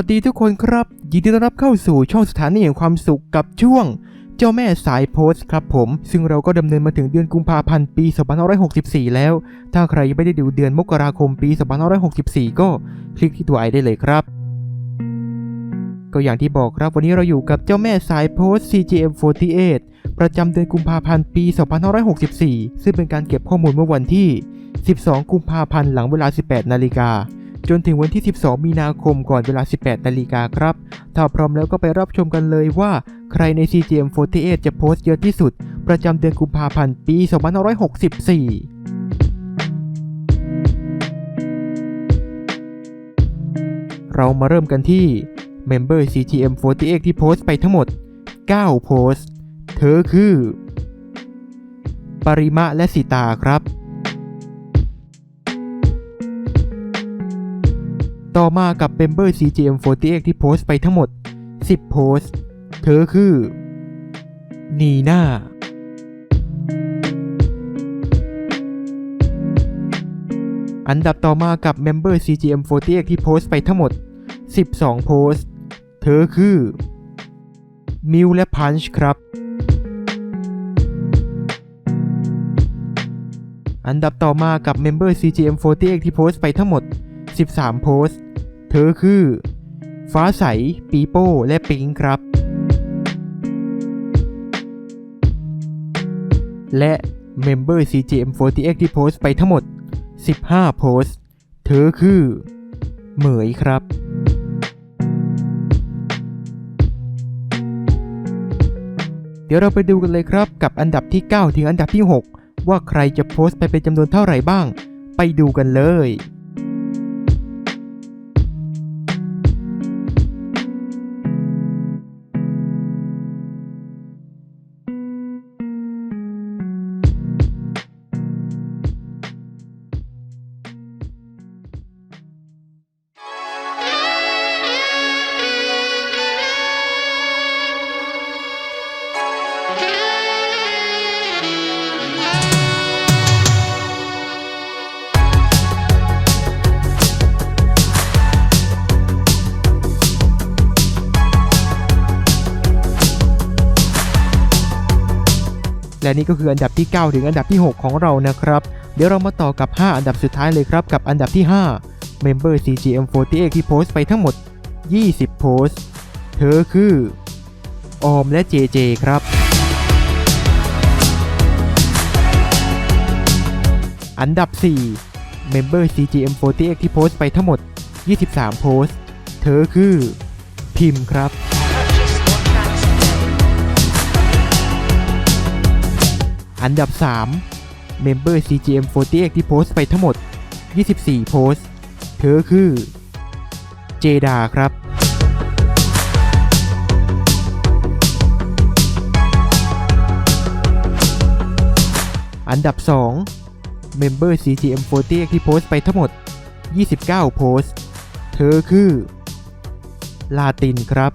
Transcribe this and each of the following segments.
วัสดีทุกคนครับ ยินดีต้อนรับเข้าสู่ช่องสถานีแห่งความสุขกับช่วง เจ้าแม่สายโพสต์ครับผม ซึ่งเราก็ดำเนินมาถึงเดือนกุมภาพันธ์ปี 2564 แล้ว ถ้าใครยังไม่ได้ดูเดือนมกราคมปี 2564 ก็คลิกที่ตัวไอได้เลยครับ ก็อย่างที่บอกครับวันนี้เราอยู่กับเจ้าแม่สายโพสต์ CGM48 ประจำเดือนกุมภาพันธ์ปี 2564 ซึ่งเป็นการเก็บข้อมูลเมื่อวันที่ 12 กุมภาพันธ์หลังเวลา 18 นาฬิกา จนถึงวันที่ 12 มีนาคมก่อนเวลา 18นาฬิกาครับ ถ้าพร้อมแล้วก็ไปรับชมกันเลยว่า ใครใน CGM48 จะโพสต์เยอะที่สุด ประจำเดือนกุมภาพันธ์ปี 2564เรามาเริ่มกันที่ Member CGM48 ที่โพสต์ไปทั้งหมด 9 โพสต์ เธอคือ ปริมะและสิตาครับ ต่อมากับ Member CGM48 ที่โพสต์ไปทั้งหมด 10 โพสต์ เธอคือนีน่าอันดับต่อมากับ Member CGM48 ที่โพสต์ไปทั้งหมด 12 โพสต์ เธอคือ มิวและพันช์ครับ อันดับต่อมากับ Member CGM48 ที่โพสต์ไปทั้งหมด 13 โพสต์ เธอคือ ฟ้าใส ปีโป้ และปิงครับ และ Member CGM48 ที่โพสต์ไปทั้งหมด 15 โพสต์ เธอคือ เหมยครับเดี๋ยวเราไปดูกันเลยครับกับอันดับที่ 9 ถึงอันดับที่ 6 ว่าใครจะโพสต์ไปเป็นจำนวนเท่าไหร่บ้าง ไปดูกันเลย และนี่ก็คืออันดับที่ 9 ถึงอันดับที่ 6 ของเรานะครับ เดี๋ยวเรามาต่อกับ 5 อันดับสุดท้ายเลยครับ กับอันดับที่ 5 Member CGM48 ที่โพสต์ไปทั้งหมด 20 โพสต์ เธอคือออมและ JJ ครับ อันดับ 4 Member CGM48 ที่โพสต์ไปทั้งหมด 23 โพสต์ เธอคือพิมพ์ครับ อันดับ 3 Member CGM48 ที่โพสต์ไปทั้งหมด 24 โพสต์ เธอคือ เจดาครับอันดับ 2 Member CGM48 ที่โพสต์ไปทั้งหมด 29 โพสต์ เธอคือ ลาตินครับ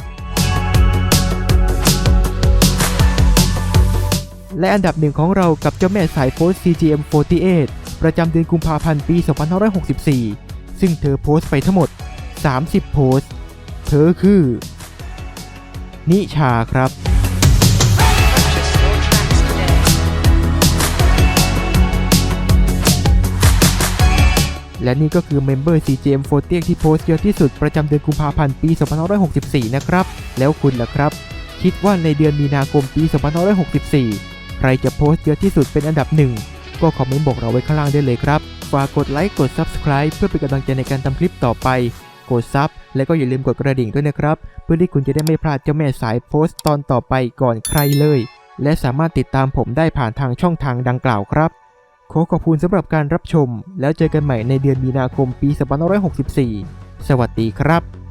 และอันดับหนึ่งของเรากับเจ้าแม่สายโพส์ CGM48 ประจำเดือนกุมภาพันธ์ปี 2564 ซึ่งเธอโพสต์ไปทั้งหมด 30 โพสต์เธอคือ นิชาครับและนี่ก็คือเมมเบอร์ CGM48 ที่โพสต์เยอะที่สุดประจำเดือนกุมภาพันธ์ปี 2564 นะครับ แล้วคุณล่ะครับ คิดว่าในเดือนมีนาคมปี 2564 ใครจะโพสต์เยอะที่สุดเป็นอันดับหนึ่งก็คอมเมนต์บอกเราไว้ข้างล่างได้เลยครับ ฝากกดไลค์กด Subscribe เพื่อเป็นกำลังใจในการทำคลิปต่อไป กดซับและก็อย่าลืมกดกระดิ่งด้วยนะครับ เพื่อที่คุณจะได้ไม่พลาดเจ้าแม่สายโพสต์ตอนต่อไปก่อนใครเลย และสามารถติดตามผมได้ผ่านทางช่องทางดังกล่าวครับ ขอขอบคุณสำหรับการรับชม แล้วเจอกันใหม่ในเดือนมีนาคมปี 2564 สวัสดีครับ